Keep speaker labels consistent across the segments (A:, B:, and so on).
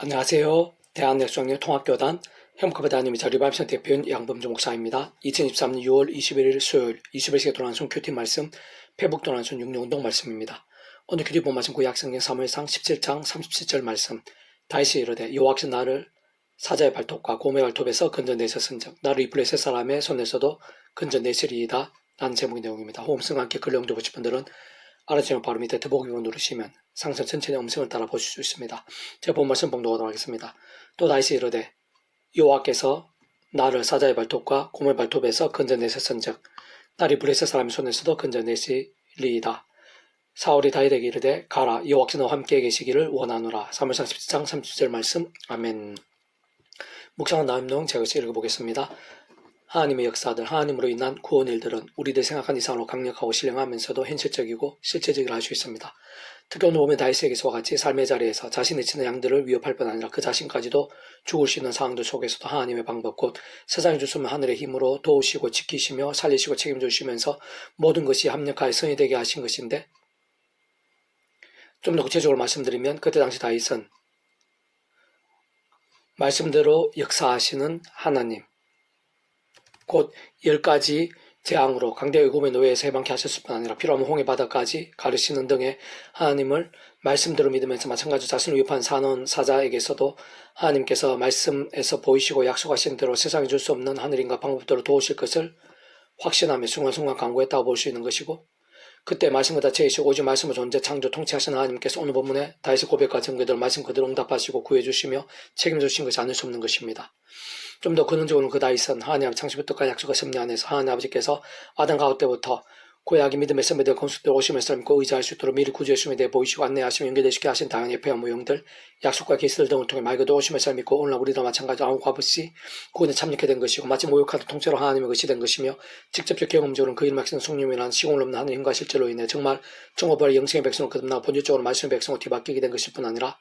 A: 안녕하세요. 대한예수학령 통합교단 행복하다 하나님의 리바임션 대표인 양범주 목사입니다. 2023년 6월 21일 수요일 21시에 도난순 큐티 말씀 페북 도난순 육룡운동 말씀입니다. 오늘 큐티 본 말씀 구약성경 사무엘상 17장 37절 말씀 다시 이르되 여호와께서 나를 사자의 발톱과 곰의 발톱에서 건져내셨은즉 나를 이 블레셋 사람의 손에서도 건져내시리이다 라는 제목의 내용입니다. 호음성과 함께 글 영도 보실 분들은 알아지면 바로 밑에 더보기로 누르시면 상선 천천히 음성을 따라 보실 수 있습니다. 제가 본 말씀 봉독하도록 하겠습니다. 또 다시 이르되 여호와께서 나를 사자의 발톱과 곰의 발톱에서 건져내셨은즉 나를 블레셋 사람의 손에서도 건져내시리이다. 사울이 다윗에게 이르되 가라 여호와께서 너와 함께 계시기를 원하노라. 3월상 17장 30절 말씀 아멘 묵상한 다음 내용 제가 읽어보겠습니다. 하나님의 역사들, 하나님으로 인한 구원 일들은 우리들 생각한 이상으로 강력하고 신령하면서도 현실적이고 실제적이라 할 수 있습니다. 특히 오늘 보면 다이스에게서와 같이 삶의 자리에서 자신의 치는 양들을 위협할 뿐 아니라 그 자신까지도 죽을 수 있는 상황들 속에서도 하나님의 방법 곧 세상에 주시면 하늘의 힘으로 도우시고 지키시며 살리시고 책임져 주시면서 모든 것이 합력하여 성이 되게 하신 것인데 좀 더 구체적으로 말씀드리면 그때 당시 다윗은 말씀대로 역사하시는 하나님 곧 열 가지 재앙으로 강대의 고의 노예에서 해방케 하셨을 뿐 아니라 필요하면 홍해 바다까지 가르치는 등의 하나님을 말씀대로 믿으면서 마찬가지로 자신을 위협한 산원 사자에게서도 하나님께서 말씀에서 보이시고 약속하신 대로 세상에 줄수 없는 하늘인가 방법대로 도우실 것을 확신하며 순간순간 강구했다고 볼 수 있는 것이고 그때 말씀을 다 제이시고 오직 말씀을 존재 창조 통치하신 하나님께서 오늘 본문에 다윗의 고백과 증거들 말씀 그대로 응답하시고 구해주시며 책임져 주신 것이 아닐 수 없는 것입니다. 좀 더 근원적으로 그 다윗은 하나님 창시부터까지 약속과 섭리 안에서 하나님 아버지께서 아담 가우 때부터 고약이 믿음의 선배들 건축들 오심을 믿고 의지할 수 있도록 미리 구주의 숨에 대해 보이시고 안내하시며 연결되시게 하신 다양한 예표와 모형들 약속과 계시들 등을 통해 말 그대로 오심을 믿고 오늘날 우리도 마찬가지로 아무 값없이 구원에 참여하게 된 것이고 마치 모욕하듯 통째로 하나님의 것이 된 것이며 직접적 경험적으로는 그 이름 학생 성령이라는 시공을 없는 하늘 힘과 실제로 인해 정말 정오벌 영생의 백성을 거듭나 본질적으로 말씀의 백성을 뒤바뀌게 된 것일 뿐 아니라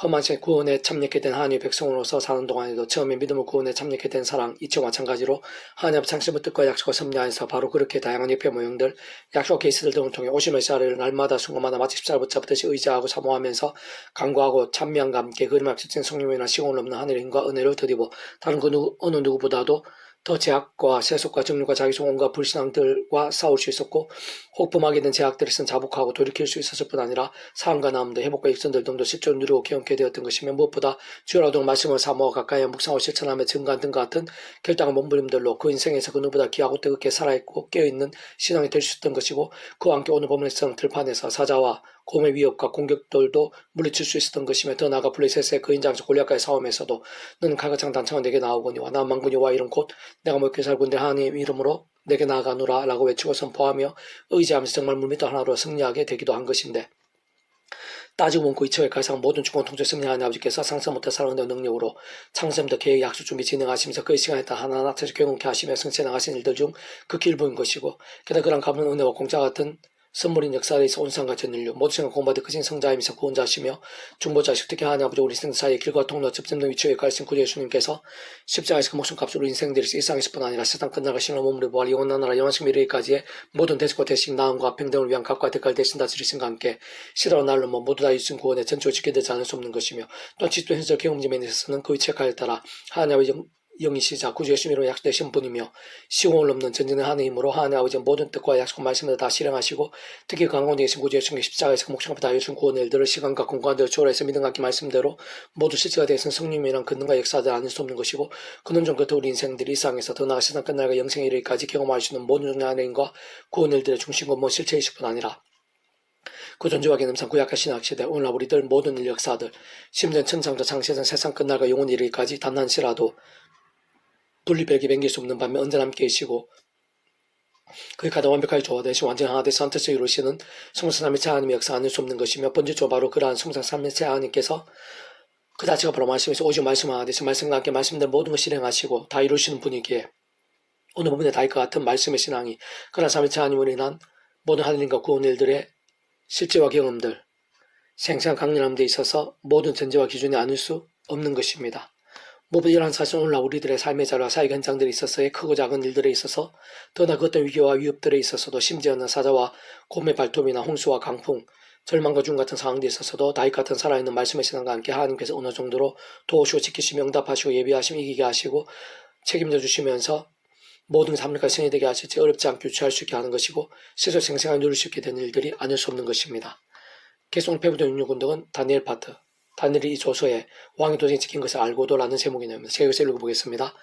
A: 험한 새 구원에 참여하게 된 하나님의 백성으로서 사는 동안에도 처음에 믿음을 구원에 참여하게 된 사랑 이치와 마찬가지로 하나님 창세부 뜻과 약속과 섭리하에서 바로 그렇게 다양한 예표 모형들 약속 케이스들 등을 통해 오심의 시야를 날마다 순간마다 마치 십자를 붙잡듯이 의지하고 사모하면서 강구하고 찬미함과 함께 그림 앞에 성령이나 시공을 없는 하늘의 힘과 은혜를 드리고 다른 그 누구, 어느 누구보다도 더 제약과 세속과 정률과 자기성 온갖 불신앙들과 싸울 수 있었고 혹범하게 된 제약들에선 자복하고 돌이킬 수 있었을 뿐 아니라 사함과 나음도 회복과 역선들 등도 실제로 누리고 경험하게 되었던 것이며 무엇보다 주여라도 말씀을 사모하 가까이 묵상하고 실천하며 증가한 등과 같은 결당한 몸부림들로 그 인생에서 그 누구보다 귀하고 뜨겁게 살아있고 깨어있는 신앙이 될 수 있었던 것이고 그와 함께 오늘 본문에서는 들판에서 사자와 곰의 위협과 공격들도 물리칠 수 있었던 것이며 더 나아가 블레셋의 그 인장에서 골리앗과의 싸움에서도 너는 가가창 단창은 내게 나오거니와 나 망군이와 이런 곧 내가 먹게 살군데 하나님 이름으로 내게 나아가노라 라고 외치고 선포하며 의지하면서 정말 물밑 하나로 승리하게 되기도 한 것인데 따지고 보면 그 이처의 가상 모든 주권 통제 승리하는 아버지께서 상상 못할 사랑의 능력으로 창세부터 계획 약속 준비 진행하시면서 그 시간에 따라 하나하나 태서 경험케 하시며 승체 나가신 일들 중 극히 일부인 것이고 게다가 그런 가문 은혜와 공짜 같은 선물인 역사에서 온상과 전 인류 모두 생각 공부하듯 크신 성자이면서 구원자시며 중보자식 특히 하나님 아버지 우리 인생 사이에 길과 통로 접점등 위치에 가르친 구주 예수님께서 십자가에서 그 목숨 값으로 인생들이 일상에서 뿐 아니라 세상 끝나가 신을 몸으로 부활 영원한 나라 영원식 미래까지의 모든 대속과 대식 나음과 평등을 위한 값과 대가를 대신 다스리신과 함께 시대로 날로 뭐 모두 다 이순 구원의 전초를 지켜야 되지 않을 수 없는 것이며 또한 지도 현실 경험점에 있어서는 그 위치에 가에 따라 하나님 아버지 영이시자 구주 예수님으로 약속되신 분이며 시공을 넘는 전진의 하나님 힘으로 하나님 아버지 모든 뜻과 약속 말씀을 다 실행하시고 특히 강원에 계신 구주 예수님의 십자가에서 그 목숨을 다해 준 구원의 일들을 시간과 공간대로 초월해서 믿음 같기 말씀대로 모두 실제가 되어서 성령이란 근능과 역사들 아닐 수 없는 것이고 그는 좀 끝에 우리 인생들이 이상에서 더 나아 세상 끝날과 영생의 이르기까지 경험할 수 있는 모든 종의 하나님과 구원 일들의 중심과 뭐 실체이실 뿐 아니라 그 존재와 개념상 구약하신 학시대 오늘날 우리들 모든 일 역사들 심지어 천상도 장세전 세상 끝날과 영원 이르기까지 단한시라도 분리백이 맹길 수 없는 반면 언제나 함께 계시고 그의 가장 완벽하게 조화되시 완전 하나 되서 한테서 이루시는 성상 삼일체 하나님의 역사 아닐 수 없는 것이며 번째조 바로 그러한 성상 삼일체 하나님께서 그 자체가 바로 말씀에서 오직 말씀 하나 되서 말씀과 함께 말씀된 모든 걸 실행하시고 다 이루시는 분이기에 오늘 부분에 다윗과 같은 말씀의 신앙이 그러한 삼일체 하나님으로 인한 모든 하나님과 구원 일들의 실제와 경험들 생생 강렬함 데 있어서 모든 전제와 기준이 아닐 수 없는 것입니다. 무엇보다 이러한 사실은 오늘날 우리들의 삶의 자료와 사회 현장들에 있어서의 크고 작은 일들에 있어서 더나 그 어떤 위기와 위협들에 있어서도 심지어는 사자와 곰의 발톱이나 홍수와 강풍 절망과 죽음 같은 상황들에 있어서도 다윗 같은 살아있는 말씀의 신앙과 함께 하나님께서 어느 정도로 도우시고 지키시며 응답하시고 예비하시며 이기게 하시고 책임져 주시면서 모든 삶과 승리 되게 하실지 어렵지 않게 유치할 수 있게 하는 것이고 스스로 생생하게 누릴 수 있게 되는 일들이 아닐 수 없는 것입니다. 계속 배부된 육군등은 다니엘 파트 다니엘이 이 조서에 왕의 도전이 지킨 것을 알고도 라는 제목이 나옵니다. 제가 이것을 읽어보겠습니다.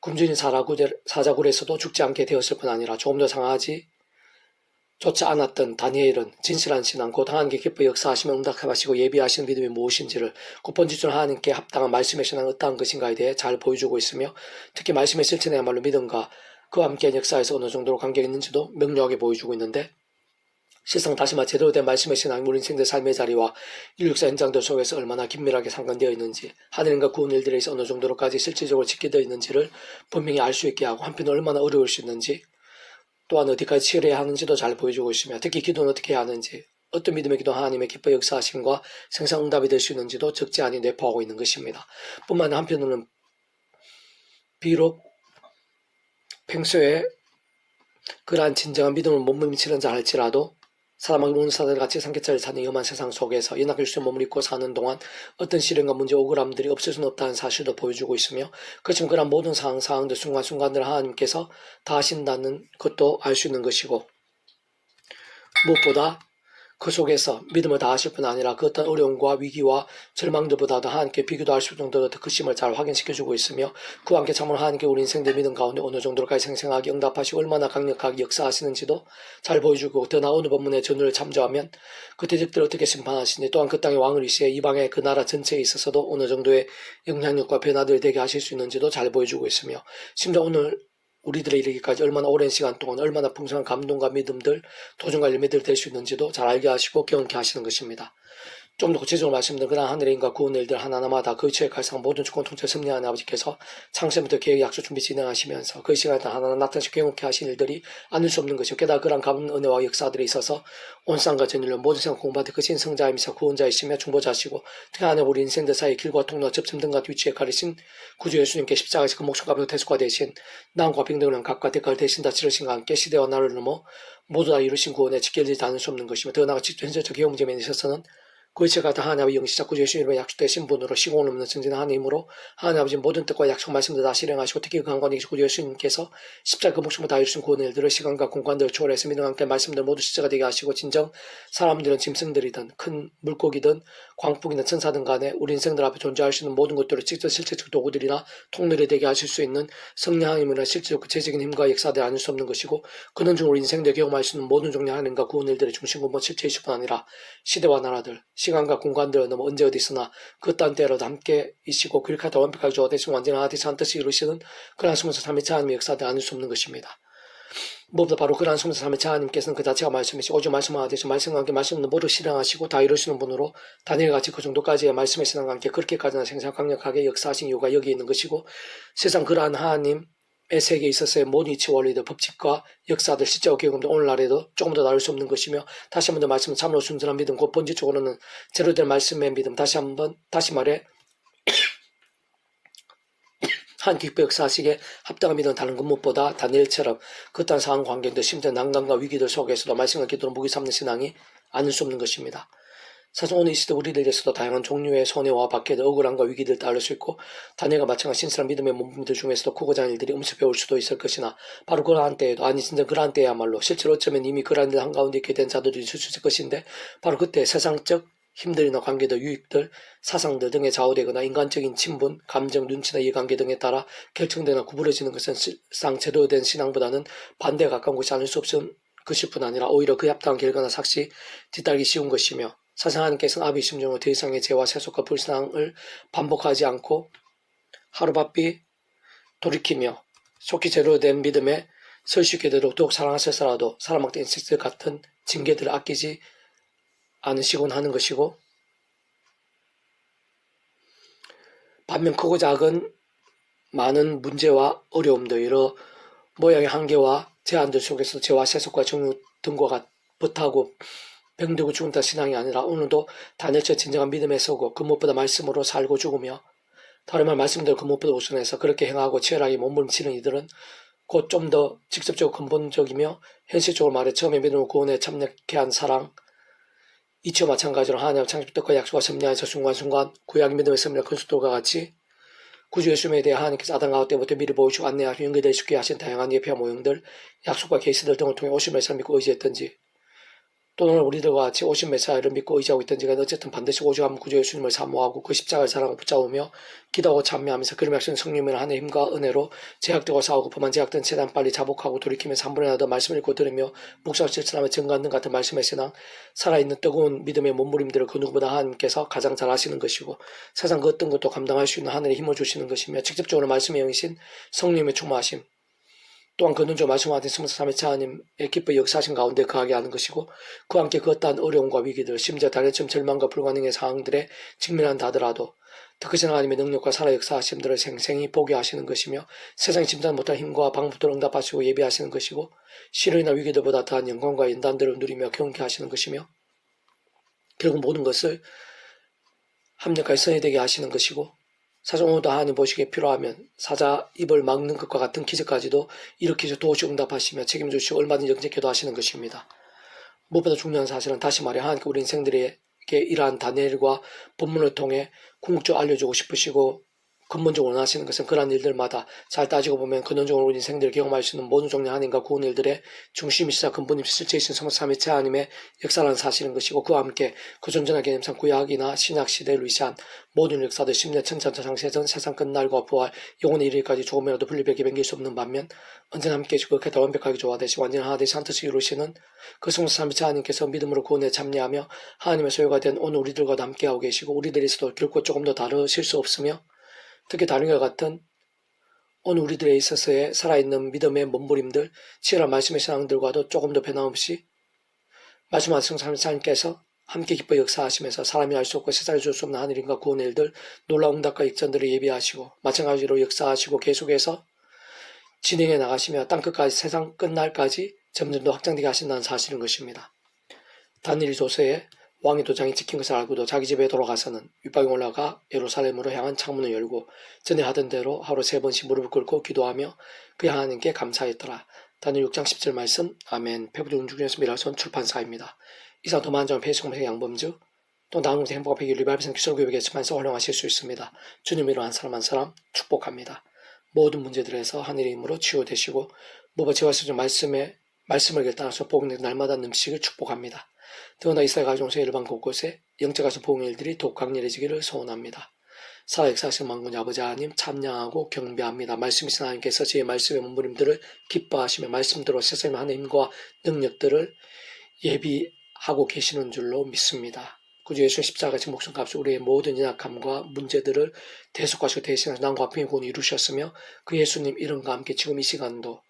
A: 굶주린 사자굴에서도 죽지 않게 되었을 뿐 아니라 조금 더 상하지 좋지 않았던 다니엘은 진실한 신앙, 곧 하나님께 기뻐 역사하시며 응답하시고 예비하시는 믿음이 무엇인지를 곧 번지준 하나님께 합당한 말씀의 신앙은 어떠한 것인가에 대해 잘 보여주고 있으며 특히 말씀의 실천에야말로 믿음과 그와 함께한 역사에서 어느 정도로 관계가 있는지도 명료하게 보여주고 있는데 실상 다시 말해 제대로 된 말씀의 신앙이 우리 인생들 삶의 자리와 인류사 현장들 속에서 얼마나 긴밀하게 상관되어 있는지 하늘인과 구원 일들에서 어느 정도로까지 실질적으로 지켜져 있는지를 분명히 알 수 있게 하고 한편 얼마나 어려울 수 있는지 또한 어디까지 치열해야 하는지도 잘 보여주고 있으며 특히 기도는 어떻게 해야 하는지 어떤 믿음의 기도 하나님의 기뻐 역사하심과 생사응답이 될 수 있는지도 적지 않이 내포하고 있는 것입니다. 뿐만 한편으로는 비록 평소에 그러한 진정한 믿음을 못 미치는 자 할지라도 사람을 모는 사들 같이 삼겹살을 사는 위험한 세상 속에서 연약할 수 입고 사는 동안 어떤 시련과 문제 억울함들이 없을 수는 없다는 사실도 보여주고 있으며 그렇지만 그런 모든 상황 상황들 순간순간들 하나님께서 다 하신다는 것도 알 수 있는 것이고 무엇보다 그 속에서 믿음을 다하실 뿐 아니라 그 어떤 어려움과 위기와 절망들보다도 하나님께 비교도 할 수 있을 정도로 그 심을 잘 확인시켜주고 있으며 그와 함께 참으로 하나님께 우리 인생들 믿음 가운데 어느 정도로까지 생생하게 응답하시고 얼마나 강력하게 역사하시는지도 잘 보여주고 더 나오는 본문의 전율을 참조하면 그 대적들을 어떻게 심판하시니 또한 그 땅의 왕을 위시해 이방의 그 나라 전체에 있어서도 어느 정도의 영향력과 변화들을 되게 하실 수 있는지도 잘 보여주고 있으며 심지어 오늘 우리들에 이르기까지 얼마나 오랜 시간 동안 얼마나 풍성한 감동과 믿음들, 도전과 열매들 될 수 있는지도 잘 알게 하시고 경험케 하시는 것입니다. 좀 더 구체적으로 말씀드리면 그러한 하늘의 인과 구원 일들 하나하나마다 그 지의 갈상 모든 주권 통째 섭리하는 아버지께서 창세부터 계획 약속 준비 진행하시면서 그 시간에 하나하나 나타나시 경험케 하신 일들이 아닐 수 없는 것이요. 게다가 그러한 가문 은혜와 역사들이 있어서 온 쌍과 전율로 모든 생각 공부하듯 그 신성자이면서 구원자이시며 중보자시고 특히 안에 우리 인생들 사이 길과 통로와 접점 등과 위치에 가리신 구주 예수님께 십자가에서 그 목숨 값으로 대속화 대신 나음과 빙등을 각과 대가를 대신 다 치르신과 함께 시대와 나를 넘어 모두 다 이루신 구원에 지켜지지 않을 수 없는 것이며 더 나아가 현재적 경험점에 있어서는 그 이체가 다 하나님의 영시자 구주 예수님의 약속되신 분으로 시공을 없는 전진 하나님으로 하나님 아버지 모든 뜻과 약속 말씀들 다 실행하시고 특히 그 한관이 구주 예수님께서 십자가 그 목숨을 다 이루신 구원 일들을 시간과 공간들을 초월해서 믿음과 함께 말씀들 모두 시체가 되게 하시고 진정 사람들은 짐승들이든 큰 물고기든 광풍이든 천사든 간에 우리 인생들 앞에 존재할 수 있는 모든 것들을 직접 실제적 도구들이나 통로이 되게 하실 수 있는 성령 하나님이나 실제적 구체적인 힘과 역사들 아닐 수 없는 것이고 그는 중 우리 인생들 경험할 수 있는 모든 종류 하나님과 구원 일들의 중심군본 실체이실 뿐 아니라 시대와 나라들 시간과 공간들을 넘어 언제 어디서나 그딴 때로도 함께 이시고 그렇게 다 완벽하게 조화 되시고 완전한 하디스한 뜻이 이루시는 그러한 숨에서 삼위차 하나님의 역사들 아닐 수 없는 것입니다. 무엇보다 바로 그러한 숨에서 삼위차 하나님께서는 그 자체가 말씀이시고 오직 말씀하듯이 말씀과 함께 말씀은 모두 실행하시고 다 이루시는 분으로 다니엘같이 그 정도까지의 말씀의 신앙과 함께 그렇게까지나 생생 강력하게 역사하신 이유가 여기 있는 것이고 세상 그러한 하나님 의 세계에 있어서의 모든 이치 원리들, 법칙과 역사들, 실제와 경험들 오늘날에도 조금 더 나눌 수 없는 것이며 다시 한번 더 말씀은 참으로 순전한 믿음, 곧 본질적으로는 제로 된 말씀의 믿음, 다시 한번 다시 말해 한 기뻐 역사하시기에 합당한 믿음 다른 것 무엇보다 다니엘처럼 그딴 상황 관계들 심지어 난관과 위기들 속에서도 말씀과 기도로 무기 삼는 신앙이 아닐 수 없는 것입니다. 사실 오늘 이 시대 우리들에서도 다양한 종류의 손해와 박해들, 억울함과 위기들 따를 수 있고 다니엘과 마찬가지 신실한 믿음의 몸품들 중에서도 하는 일들이 엄습해 올 수도 있을 것이나 바로 그러한 때에도 아니 진짜 그러한 때야말로 실제로 어쩌면 이미 그러한 일 한가운데 있게 된 자들이 있을 수 있을 것인데 바로 그때 세상적 힘들이나 관계들, 유익들, 사상들 등에 좌우되거나 인간적인 친분, 감정, 눈치나 이해관계 등에 따라 결정되나 구부러지는 것은 실상 제대로 된 신앙보다는 반대에 가까운 것이 아닐 수 없은 것일 뿐 아니라 오히려 그 합당한 결과나 삭시 뒤따르기 쉬운 것이며 사상 하나님께서는 아비 심정으로 더 이상의 죄와 세속과 불신앙을 반복하지 않고 하루바삐 돌이키며 속히 제대로 된 믿음에 설수 있게 되도록 더욱 사랑하셔서라도 사람학대 인식들 같은 징계들을 아끼지 않으시곤 하는 것이고 반면 크고 작은 많은 문제와 어려움들 여러 모양의 한계와 제한들 속에서 죄와 세속과 정욕 등과 같 부하고 병들고 죽은다 신앙이 아니라 오늘도 다니엘처 진정한 믿음에 서고 그 무엇보다 말씀으로 살고 죽으며 다른 말 말씀대로 그 무엇보다 우선해서 그렇게 행하고 치열하게 몸부림치는 이들은 곧 좀 더 직접적으로 근본적이며 현실적으로 말해 처음에 믿음을 구원에 참여케 한 사랑 이치와 마찬가지로 하나님 창조 뜻과 약속과 섭리하에서 순간순간 구약의 믿음의 섭리와 큰 속도가 같이 구주 예수님에 대해 하나님께서 아담 가우 때부터 미리 보여주고 안내하시고 연결될 수 있게 하신 다양한 예표와 모형들, 약속과 케이스들 등을 통해 오신 메시아를 믿고 의지했던지 또는 우리들과 같이 오신 메시아를 믿고 의지하고 있던 지가 어쨌든 반드시 오죽하면 구주 예수님을 사모하고 그 십자가를 사랑하고 붙잡으며 기도하고 참여하면서 그런 약속은 성령의 하나님의 힘과 은혜로 제약되고 싸우고 범한 제약된 최대한 빨리 자복하고 돌이키면서 한 나더 말씀을 읽고 들으며 묵상 실천하며 증거하는 등 같은 말씀의 신앙 살아있는 뜨거운 믿음의 몸부림들을 그 누구보다 하나님께서 가장 잘 아시는 것이고 세상 그 어떤 것도 감당할 수 있는 하늘의 힘을 주시는 것이며 직접적으로 말씀의 영이신 성령의 충만하심 또한 그는 좀 말씀하신 스무삼의 하나님의 기뻐 역사하신 가운데 거하게 하는 것이고 그와 함께 그 어떠한 어려움과 위기들 심지어 다리처럼 절망과 불가능의 상황들에 직면한다 하더라도 특히 하나님의 능력과 살아 역사하심들을 생생히 보게 하시는 것이며 세상이 짐작 못할 힘과 방법들을 응답하시고 예비하시는 것이고 시련이나 위기들보다 더한 영광과 연단들을 누리며 경쾌 하시는 것이며 결국 모든 것을 합력하여 선회되게 하시는 것이고 사정오도 하나님 보시기에 필요하면 사자 입을 막는 것과 같은 기적까지도 일으키셔 도우시 응답하시며 책임주시고 얼마든지 영접해도 하시는 것입니다. 무엇보다 중요한 사실은 다시 말해 하나님께 우리 인생들에게 이러한 다니엘과 본문을 통해 궁극적으로 알려주고 싶으시고 근본적으로 원하시는 것은 그러한 일들마다 잘 따지고 보면 근원적으로 우리 인생들을 경험할 수 있는 모든 종류 하나님과 구원 일들의 중심이시자 근본이 실체이신 성삼위체 하나님의 역사라는 사실인 것이고 그와 함께 그 존재나 개념상 구약이나 신약시대를 위시한 모든 역사들 10년 천천차상세전 세상 끝날과 부활 영혼의 이르기까지 조금이라도 분리되게 맹길 수 없는 반면 언제나 함께 해주고 그렇게 더 완벽하게 조화되시 완전 하나 되시 한 뜻을 이루시는 그 성삼위체 하나님께서 믿음으로 구원에 참여하며 하나님의 소유가 된 오늘 우리들과도 함께하고 계시고 우리들에서도 결코 조금 더 다르실 수 없으며 특히 다른 것 같은 오늘 우리들에 있어서의 살아있는 믿음의 몸부림들, 치열한 말씀의 신앙들과도 조금 더 변함없이 말씀하신 성삼님께서 함께 기뻐 역사하시면서 사람이 알 수 없고 세상에 줄수 없는 하늘인과 구원의 일들, 놀라운 응답과 익전들을 예비하시고 마찬가지로 역사하시고 계속해서 진행해 나가시며 땅끝까지 세상 끝날까지 점점 더 확장되게 하신다는 사실인 것입니다. 단일이 조서에 왕의 도장이 찍힌 것을 알고도 자기 집에 돌아가서는 윗방에 올라가 예루살렘으로 향한 창문을 열고 전에 하던 대로 하루 세 번씩 무릎을 꿇고 기도하며 그 하나님께 감사했더라. 다니엘 6장 10절 말씀 아멘 페브리 운주군에서 미라손 출판사입니다. 이상 점은 배수공생 양범주 또 나은 공생 행복한 백일 리바이브생 기술교육에서만서 활용하실 수 있습니다. 주님으로 한 사람 한 사람 축복합니다. 모든 문제들에서 하늘의 힘으로 치유되시고 제가 쓰는 말씀에 말씀을 결단하셔 복음의 날마다 넘치기를 축복합니다. 더구나 이스라엘 가정에서 일반 곳곳에 영적 가서 복음의 일들이 더욱 강렬해지기를 소원합니다. 살아 역사하신 만군 아버지 하나님 참량하고 경배합니다. 말씀이신 하나님께서 제 말씀의 문부림들을 기뻐하시며 말씀대로 세상의 하나님과 능력들을 예비하고 계시는 줄로 믿습니다. 구주 예수 십자가의 목숨값을 우리의 모든 연약함과 문제들을 대속하시고 대신하셔 난과 아픔의 구원을 이루셨으며 그 예수님 이름과 함께 지금 이 시간도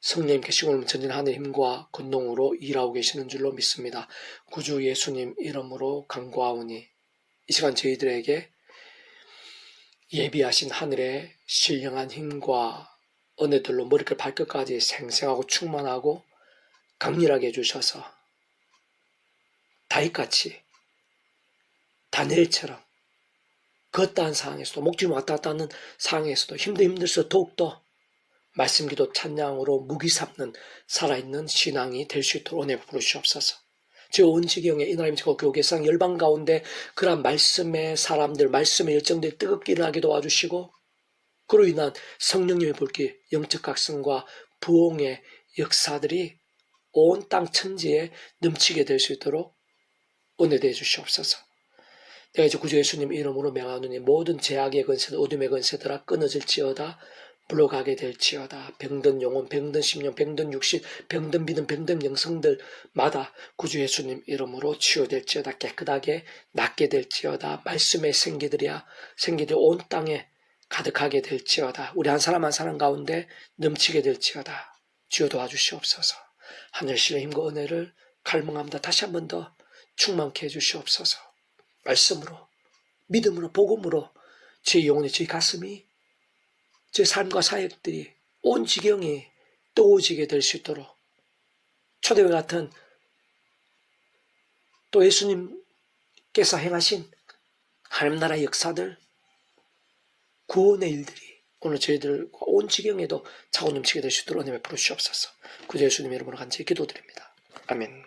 A: 성령님께 시골 전진 하늘 힘과 권능으로 일하고 계시는 줄로 믿습니다. 구주 예수님 이름으로 간구하오니 이 시간 저희들에게 예비하신 하늘의 신령한 힘과 은혜들로 머리끝 발끝까지 생생하고 충만하고 강렬하게 해주셔서 다윗같이 다니엘처럼 그 어떠한 상황에서도 목숨 왔다 갔다 하는 상황에서도 힘도 힘들서 더욱더 말씀기도 찬양으로 무기 삼는 살아있는 신앙이 될 수 있도록 은혜 부르시옵소서. 저온 지경에 이나님 제가 교계상 열방 가운데 그러한 말씀의 사람들, 말씀의 열정들이 뜨겁게 일어나게 도와주시고 그로 인한 성령님의 불길, 영적 각성과 부흥의 역사들이 온 땅 천지에 넘치게 될 수 있도록 은혜되어 주시옵소서. 내가 이제 구주 예수님 이름으로 명하노니 모든 제약의 건세들, 어둠의 건세들아 끊어질지어다 물러가게 될지어다. 병든 영혼, 병든 심령, 병든 육신, 병든 믿음, 병든 영성들마다 구주 예수님 이름으로 치유될지어다. 깨끗하게 낫게 될지어다. 말씀의 생기들이야 생기들 온 땅에 가득하게 될지어다. 우리 한 사람 한 사람 가운데 넘치게 될지어다. 주여 도와주시옵소서. 하늘신의 힘과 은혜를 갈망합니다. 다시 한 번 더 충만케 해주시옵소서. 말씀으로, 믿음으로, 복음으로 제 영혼이, 제 가슴이 제 삶과 사역들이 온 지경이 떠오지게 될 수 있도록 초대와 같은 또 예수님께서 행하신 하나님 나라의 역사들 구원의 일들이 오늘 저희들과 온 지경에도 차고 넘치게 될 수 있도록 은혜 베풀어 주시옵소서. 구주 예수님 이름으로 간절히 기도드립니다. 아멘.